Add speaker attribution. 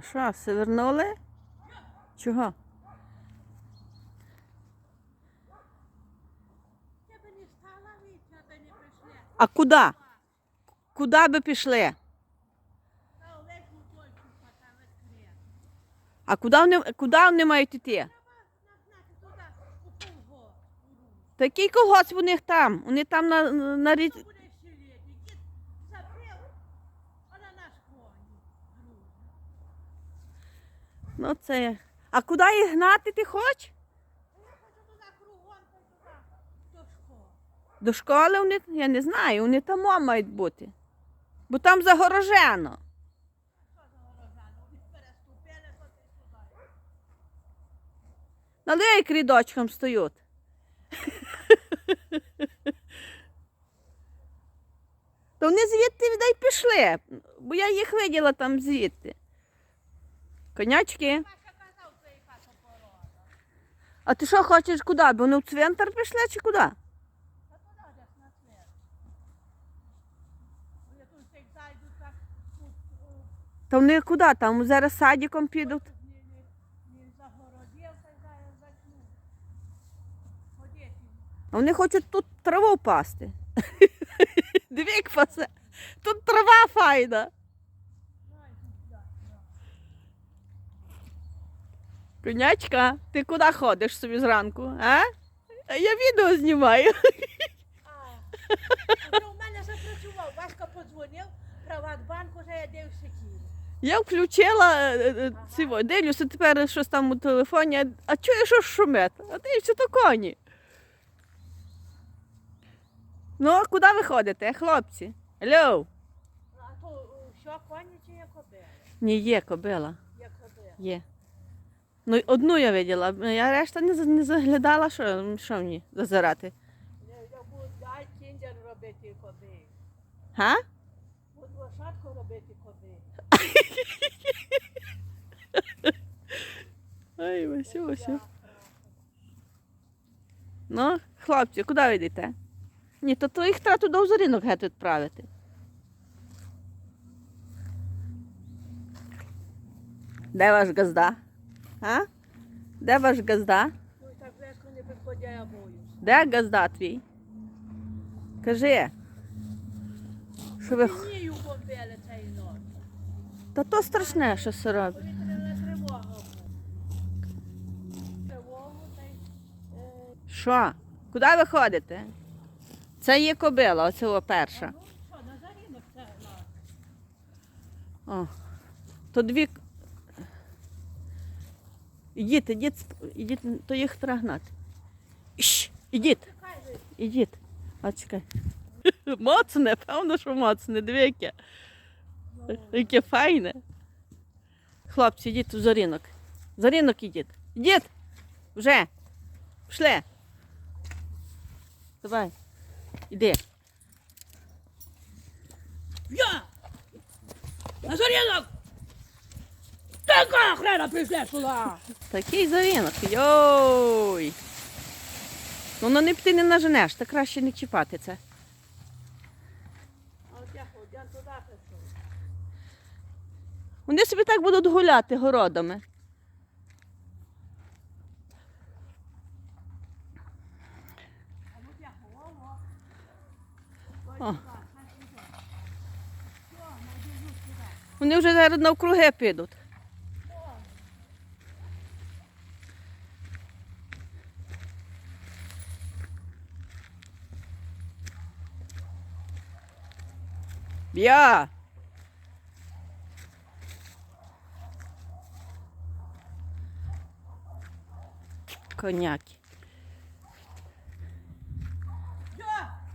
Speaker 1: А що, все вернули? Чого? А куди? Куди би пішли? А куди вони, куди вони мають йти? Такий колгосп у них там. Вони там на, на рі... Ну це. А куди їх гнати ти хочеш?
Speaker 2: До школи.
Speaker 1: Вони, я не знаю, вони там мають бути. Бо там загорожено.
Speaker 2: Сюди.
Speaker 1: Налий рядочком стоять. То вони звідти віддай пішли, бо я їх виділа там звідти. Конячки. А ти що хочеш куди? Бо вони в цвинтар пішли чи куди? Та вони куди? Там зараз садиком підуть. А вони хочуть тут траву пасти. Диви, як пасе. Тут трава файна.
Speaker 2: Знаєш, туди.
Speaker 1: Конячка, ти куди ходиш собі зранку? А? А я відео знімаю.
Speaker 2: А, то у мене запрацював. Васька подзвонив, Приватбанк уже я дивився кіно.
Speaker 1: Я включила е, е, цього, дивлюся тепер щось там у телефоні, а- чую, що шумить. А дивлюся, то коні. Ну, а куди ви ходите, хлопці? Алло?
Speaker 2: А то о, що, коні чи є кобили?
Speaker 1: Ні, є кобила.
Speaker 2: Є кобили.
Speaker 1: Є. Ну, одну я виділа, я решта не, не заглядала, що, що мені зазирати.
Speaker 2: Я, буду дай кіндер робити.
Speaker 1: Га?
Speaker 2: Буду лошадку робити кобили.
Speaker 1: Ай, Васю, Васю. Ну, хлопці, куди ви йдете? Ні, то, то їх треба туди в зорінок геть відправити. Де ваш газда? А? Де ваш газда?
Speaker 2: Ну так близько не підходять, я боюсь.
Speaker 1: Де газда твій? Кажи. Що ви...
Speaker 2: Мені бомбили цієї ночі.
Speaker 1: Та то страшне, що це робить.
Speaker 2: Повітряна тривога. Тривогу та й... е,
Speaker 1: Що? Куди ви ходите? Це є кобила, оце о перша.
Speaker 2: Ну, що, на зарінок це.
Speaker 1: О, то дві. Ідіть, ідіть, ідіть, то їх треба гнати. Ідіть,
Speaker 2: Чекай,
Speaker 1: ідіть. А чекай. Моцне, певно, що моцне, диви яке. Яке файне. Хлопці, ідіть у зорінок. Зорінок ідіть. Ідіть. Вже. Пішли. Давай. Іди.
Speaker 2: Я! На зарінок! Така хрена прийшла сюди!
Speaker 1: Такий зарінок. Йой. Ну, ну не ти не наженеш, та краще не чіпати це. Вони собі так будуть гуляти городами. О. Вони вже зараз навкруги підуть. Я. Коняки.